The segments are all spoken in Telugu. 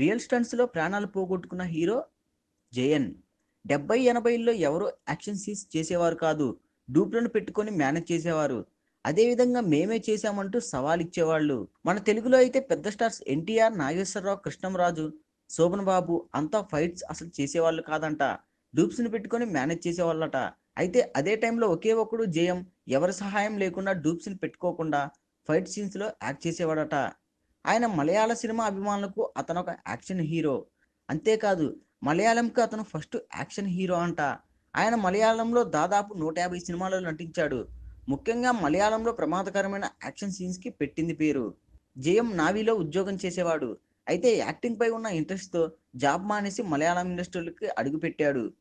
రియల్ స్టంట్స్లో ప్రాణాలు పోగొట్టుకున్న హీరో జయన్. డెబ్బై ఎనభైల్లో ఎవరు యాక్షన్ సీన్స్ చేసేవారు కాదు డూప్లను పెట్టుకొని మేనేజ్ చేసేవారు. అదేవిధంగా మేమే చేశామంటూ సవాల్ ఇచ్చేవాళ్ళు. మన తెలుగులో అయితే పెద్ద స్టార్స్ ఎన్టీఆర్ నాగేశ్వరరావు కృష్ణంరాజు శోభన్ బాబు అంతా ఫైట్స్ అసలు చేసేవాళ్ళు కాదంట. డూప్స్ని పెట్టుకొని మేనేజ్ చేసేవాళ్ళట. అయితే అదే టైంలో ఒకే ఒకడు జయం ఎవరి సహాయం లేకుండా డూప్స్ని పెట్టుకోకుండా ఫైట్ సీన్స్లో యాక్ట్ చేసేవాడట. ఆయన మలయాళ సినిమా అభిమానులకు అతను ఒక యాక్షన్ హీరో. అంతేకాదు మలయాళంకి అతను ఫస్ట్ యాక్షన్ హీరో అంట. ఆయన మలయాళంలో దాదాపు నూట యాభై సినిమాలలో నటించాడు. ముఖ్యంగా మలయాళంలో ప్రమాదకరమైన యాక్షన్ సీన్స్కి పెట్టింది పేరు. జయం నావీలో ఉద్యోగం చేసేవాడు. అయితే యాక్టింగ్ పై ఉన్న ఇంట్రెస్ట్తో జాబ్ మానేసి మలయాళం ఇండస్ట్రీలకి అడుగుపెట్టాడు.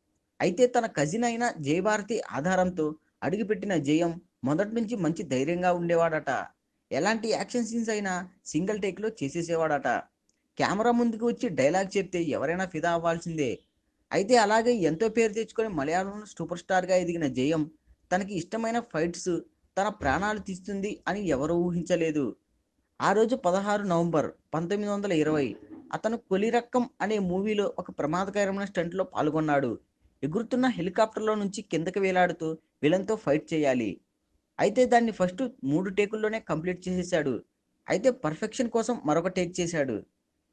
అయితే తన కజిన్ అయిన జయభారతి ఆధారంతో అడుగుపెట్టిన జయం మొదటి నుంచి మంచి ధైర్యంగా ఉండేవాడట. ఎలాంటి యాక్షన్ సీన్స్ అయినా సింగిల్ టేక్లో చేసేసేవాడట. కెమెరా ముందుకు వచ్చి డైలాగ్ చెప్తే ఎవరైనా ఫిదా అవ్వాల్సిందే. అయితే అలాగే ఎంతో పేరు తెచ్చుకొని మలయాళంలో సూపర్ స్టార్గా ఎదిగిన జయం తనకి ఇష్టమైన ఫైట్స్ తన ప్రాణాలు తీస్తుంది అని ఎవరూ ఊహించలేదు. ఆ రోజు పదహారు నవంబర్ పంతొమ్మిది వందల ఇరవై అతను కొలిరక్కం అనే మూవీలో ఒక ప్రమాదకరమైన స్టంట్లో పాల్గొన్నాడు. ఎగురుతున్న హెలికాప్టర్లో నుంచి కిందకి వేలాడుతూ విలన్తో ఫైట్ చేయాలి. అయితే దాన్ని ఫస్ట్ మూడు టేకుల్లోనే కంప్లీట్ చేసేశాడు. అయితే పర్ఫెక్షన్ కోసం మరొక టేక్ చేశాడు.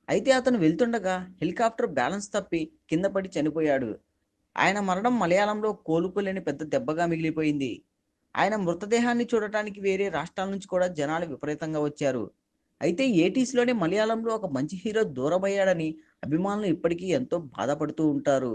అయితే అతను వెళ్తుండగా హెలికాప్టర్ బ్యాలెన్స్ తప్పి కింద పడి చనిపోయాడు. ఆయన మరణం మలయాళంలో కోలుకోలేని పెద్ద దెబ్బగా మిగిలిపోయింది. ఆయన మృతదేహాన్ని చూడటానికి వేరే రాష్ట్రాల నుంచి కూడా జనాలు విపరీతంగా వచ్చారు. అయితే ఏటీస్లోనే మలయాళంలో ఒక మంచి హీరో దూరమయ్యాడని అభిమానులు ఇప్పటికీ ఎంతో బాధపడుతూ ఉంటారు.